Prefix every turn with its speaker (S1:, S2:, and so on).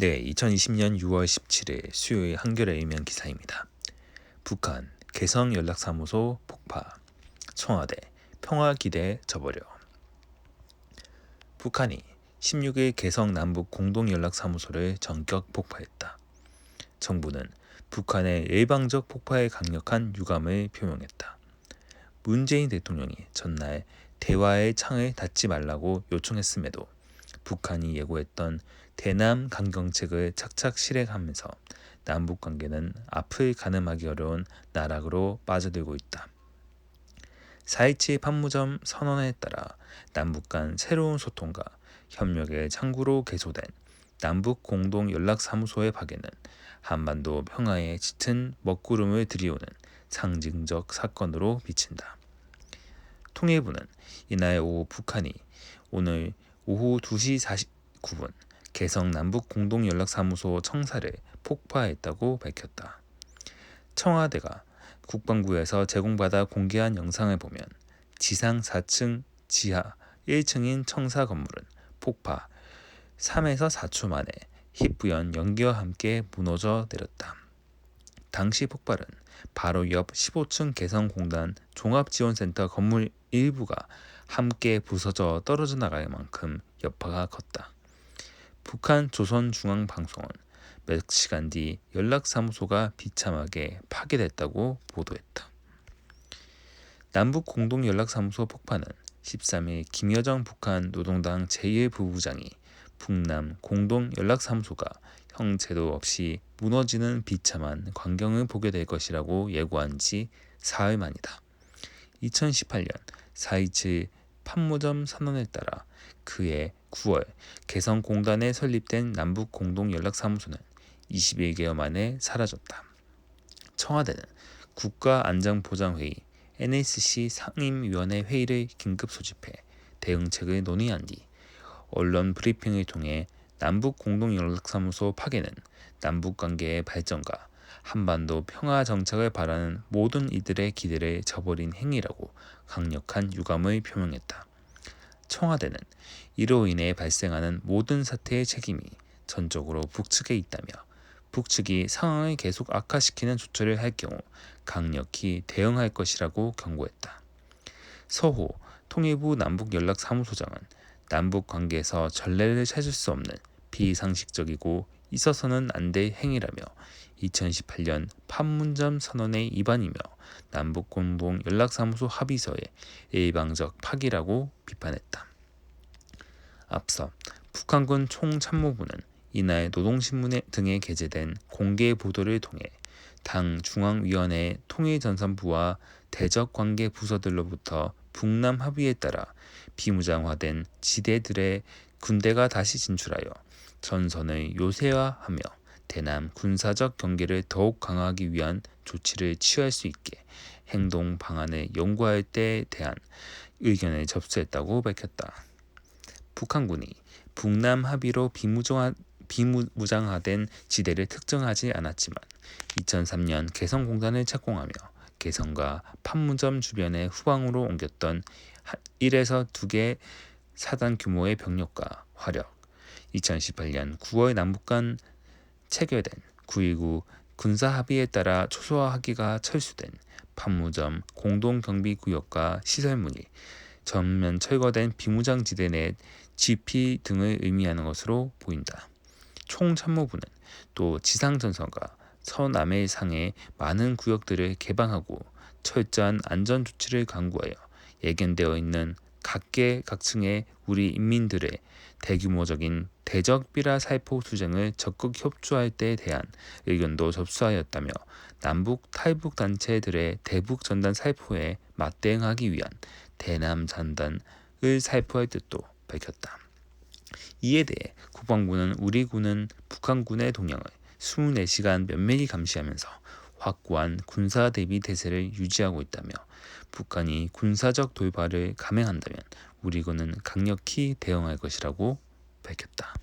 S1: 네, 2020년 6월 17일 수요일 한겨레 일면 기사입니다. 북한 개성 연락사무소 폭파 청와대 평화 기대 저버려 북한이 16일 개성 남북 공동 연락사무소를 전격 폭파했다. 정부는 북한의 일방적 폭파에 강력한 유감을 표명했다. 문재인 대통령이 전날 대화의 창을 닫지 말라고 요청했음에도 북한이 예고했던 대남 강경책을 착착 실행하면서 남북 관계는 앞을 가늠하기 어려운 나락으로 빠져들고 있다. 4.27 판무점 선언에 따라 남북 간 새로운 소통과 협력의 창구로 개소된 남북 공동 연락사무소의 파괴는 한반도 평화에 짙은 먹구름을 들이오는 상징적 사건으로 비친다. 통일부는 이날 오후 북한이 오늘 오후 2시 49분 개성 남북 공동 연락사무소 청사를 폭파했다고 밝혔다. 청와대가 국방부에서 제공받아 공개한 영상을 보면 지상 4층 지하 1층인 청사 건물은 폭파 3에서 4초 만에 희뿌연 연기와 함께 무너져 내렸다. 당시 폭발은 바로 옆 15층 개성공단 종합지원센터 건물 일부가 함께 부서져 떨어져 나갈 만큼 여파가 컸다. 북한 조선중앙방송은 몇 시간 뒤 연락사무소가 비참하게 파괴됐다고 보도했다. 남북 공동 연락사무소 폭파는 13일 김여정 북한 노동당 제1 부부장이 북남 공동 연락사무소가 형체도 없이 무너지는 비참한 광경을 보게 될 것이라고 예고한 지 사흘 만이다. 2018년 4.27 판무점 선언에 따라 그해 9월 개성공단에 설립된 남북 공동연락사무소는 21개월 만에 사라졌다. 청와대는 국가안전보장회의 NSC 상임위원회 회의를 긴급 소집해 대응책을 논의한 뒤 언론 브리핑을 통해 남북 공동연락사무소 파괴는 남북 관계의 발전과 한반도 평화 정착을 바라는 모든 이들의 기대를 저버린 행위라고 강력한 유감을 표명했다. 청와대는 이로 인해 발생하는 모든 사태의 책임이 전적으로 북측에 있다며 북측이 상황을 계속 악화시키는 조처를 할 경우 강력히 대응할 것이라고 경고했다. 서호 통일부 남북연락사무소장은 남북 관계에서 전례를 찾을 수 없는 비상식적이고 있어서는 안 될 행위라며 2018년 판문점 선언의 위반이며 남북 공동 연락사무소 합의서의 일방적 파기라고 비판했다. 앞서 북한군 총참모부는 이날 노동신문 등에 게재된 공개 보도를 통해 당 중앙위원회 통일전선부와 대적관계 부서들로부터 북남 합의에 따라 비무장화된 지대들의 군대가 다시 진출하여 전선을 요새화하며 대남 군사적 경계를 더욱 강화하기 위한 조치를 취할 수 있게 행동 방안을 연구할 때에 대한 의견을 접수했다고 밝혔다. 북한군이 북남 합의로 비무장화, 비무장화된 지대를 특정하지 않았지만 2003년 개성공단을 착공하며 개성과 판문점 주변의 후방으로 옮겼던 1에서 2개 사단 규모의 병력과 화력, 2018년 9월 남북 간 체결된 9.19 군사 합의에 따라 초소화하기가 철수된 판무점 공동경비구역과 시설물이 전면 철거된 비무장지대 내 GP 등을 의미하는 것으로 보인다. 총참모부는 또 지상전선과 서남해 상의 많은 구역들을 개방하고 철저한 안전 조치를 강구하여 예견되어 있는 각계각층의 우리 인민들의 대규모적인 대적 비라 살포 투쟁을 적극 협조할 때에 대한 의견도 접수하였다며 남북 탈북 단체들의 대북 전단 살포에 맞대응하기 위한 대남 전단을 살포할 뜻도 밝혔다. 이에 대해 국방부는 우리 군은 북한군의 동향을 24시간 면밀히 감시하면서 확고한 군사 대비 태세를 유지하고 있다며 북한이 군사적 돌발을 감행한다면 우리 군은 강력히 대응할 것이라고 밝혔다.